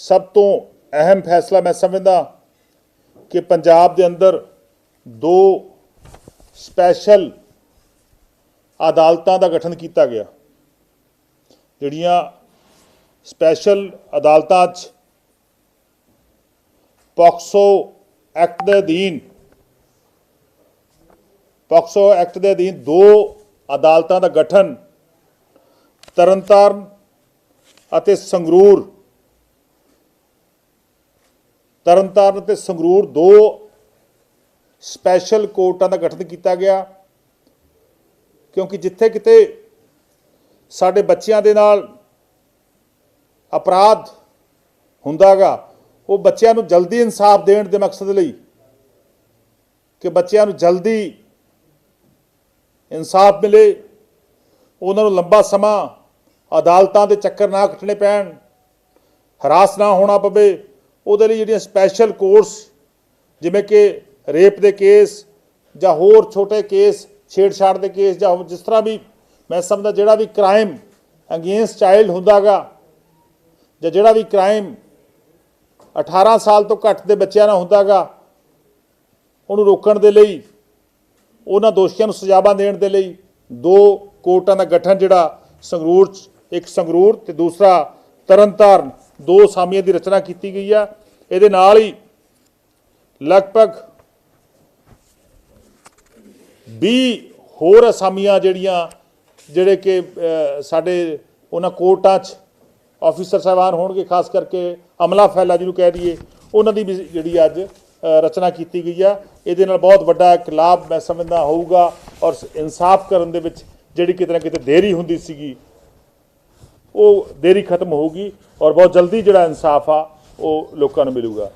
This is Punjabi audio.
ਸਭ ਤੋਂ ਅਹਿਮ ਫੈਸਲਾ ਮੈਂ ਸਮਝਦਾ ਕਿ ਪੰਜਾਬ ਦੇ ਅੰਦਰ ਦੋ ਸਪੈਸ਼ਲ ਅਦਾਲਤਾਂ ਦਾ ਗਠਨ ਕੀਤਾ ਗਿਆ। ਜਿਹੜੀਆਂ ਸਪੈਸ਼ਲ ਅਦਾਲਤਾਂ 'ਚ ਪੋਕਸੋ ਐਕਟ ਦੇ ਅਧੀਨ, ਪੋਕਸੋ ਐਕਟ ਦੇ ਅਧੀਨ ਦੋ ਅਦਾਲਤਾਂ ਦਾ ਗਠਨ ਤਰਨਤਾਰਨ ਅਤੇ ਸੰਗਰੂਰ ਤਰਨਤਾਰਨ ਅਤੇ ਸੰਗਰੂਰ ਦੋ ਸਪੈਸ਼ਲ ਕੋਰਟਾਂ ਦਾ ਗਠਨ ਕੀਤਾ ਗਿਆ। ਕਿਉਂਕਿ ਜਿੱਥੇ ਕਿਤੇ ਸਾਡੇ ਬੱਚਿਆਂ ਦੇ ਨਾਲ ਅਪਰਾਧ ਹੁੰਦਾਗਾ ਉਹ ਬੱਚਿਆਂ ਨੂੰ ਜਲਦੀ ਇਨਸਾਫ ਦੇਣ ਦੇ ਮਕਸਦ ਲਈ ਕਿ ਬੱਚਿਆਂ ਨੂੰ ਜਲਦੀ ਇਨਸਾਫ ਮਿਲੇ, ਉਹਨਾਂ ਨੂੰ ਲੰਬਾ ਸਮਾਂ ਅਦਾਲਤਾਂ ਦੇ ਚੱਕਰ ਨਾ ਕੱਟਣੇ ਪੈਣ, ਹਰਾਸ ਨਾ ਹੋਣਾ ਪਵੇ ਉਹਦੇ ਲਈ ਜਿਹੜੀਆਂ ਸਪੈਸ਼ਲ ਕੋਰਸ ਜਿਵੇਂ ਕਿ ਰੇਪ ਦੇ ਕੇਸ ਜਾਂ ਹੋਰ ਛੋਟੇ ਕੇਸ ਛੇੜਛਾੜ ਦੇ ਕੇਸ ਜਾਂ ਜਿਸ ਤਰ੍ਹਾਂ ਵੀ ਮੈਂ ਸਮਝਦਾ ਜਿਹੜਾ ਵੀ ਕ੍ਰਾਈਮ ਅਗੇਂਸਟ ਚਾਈਲਡ ਹੁੰਦਾਗਾ ਜਾਂ ਜਿਹੜਾ ਵੀ ਕ੍ਰਾਈਮ 18 ਸਾਲ ਤੋਂ ਘੱਟ ਦੇ ਬੱਚਿਆਂ ਨਾਲ ਹੁੰਦਾਗਾ, ਉਹਨੂੰ ਰੋਕਣ ਦੇ ਲਈ, ਉਹਨਾਂ ਦੋਸ਼ੀਆਂ ਨੂੰ ਸਜ਼ਾਵਾਂ ਦੇਣ ਦੇ ਲਈ ਦੋ ਕੋਰਟਾਂ ਦਾ ਗਠਨ ਜਿਹੜਾ ਸੰਗਰੂਰ 'ਚ, ਇੱਕ ਸੰਗਰੂਰ ਤੇ ਦੂਸਰਾ ਤਰਨਤਾਰਨ ਦੋ ਸਾਮੀਆਂ ਦੀ ਰਚਨਾ ਕੀਤੀ ਗਈ ਆ। ਇਹਦੇ ਨਾਲ ਹੀ ਲਗਭਗ 20 ਹੋਰ ਅਸਾਮੀਆਂ ਜਿਹੜੀਆਂ, ਜਿਹੜੇ ਕਿ ਸਾਡੇ ਉਹਨਾਂ ਕੋਰਟਾਂ 'ਚ ਆਫੀਸਰ ਸਾਹਿਬਾਨ ਹੋਣਗੇ, ਖਾਸ ਕਰਕੇ ਅਮਲਾ ਫੈਲਾ ਜਿਹਨੂੰ ਕਹਿ ਦਈਏ, ਉਹਨਾਂ ਦੀ ਵੀ ਜਿਹੜੀ ਅੱਜ ਰਚਨਾ ਕੀਤੀ ਗਈ ਆ। ਇਹਦੇ ਨਾਲ ਬਹੁਤ ਵੱਡਾ ਇੱਕ ਲਾਭ ਮੈਂ ਸਮਝਦਾ ਹੋਊਗਾ ਔਰ ਇਨਸਾਫ ਕਰਨ ਦੇ ਵਿੱਚ ਜਿਹੜੀ ਕਿਤੇ ਨਾ ਕਿਤੇ ਦੇਰੀ ਹੁੰਦੀ ਸੀਗੀ ਉਹ ਦੇਰੀ ਖਤਮ ਹੋਊਗੀ ਔਰ ਬਹੁਤ ਜਲਦੀ ਜਿਹੜਾ ਇਨਸਾਫ ਆ ਉਹ ਲੋਕਾਂ ਨੂੰ ਮਿਲੂਗਾ।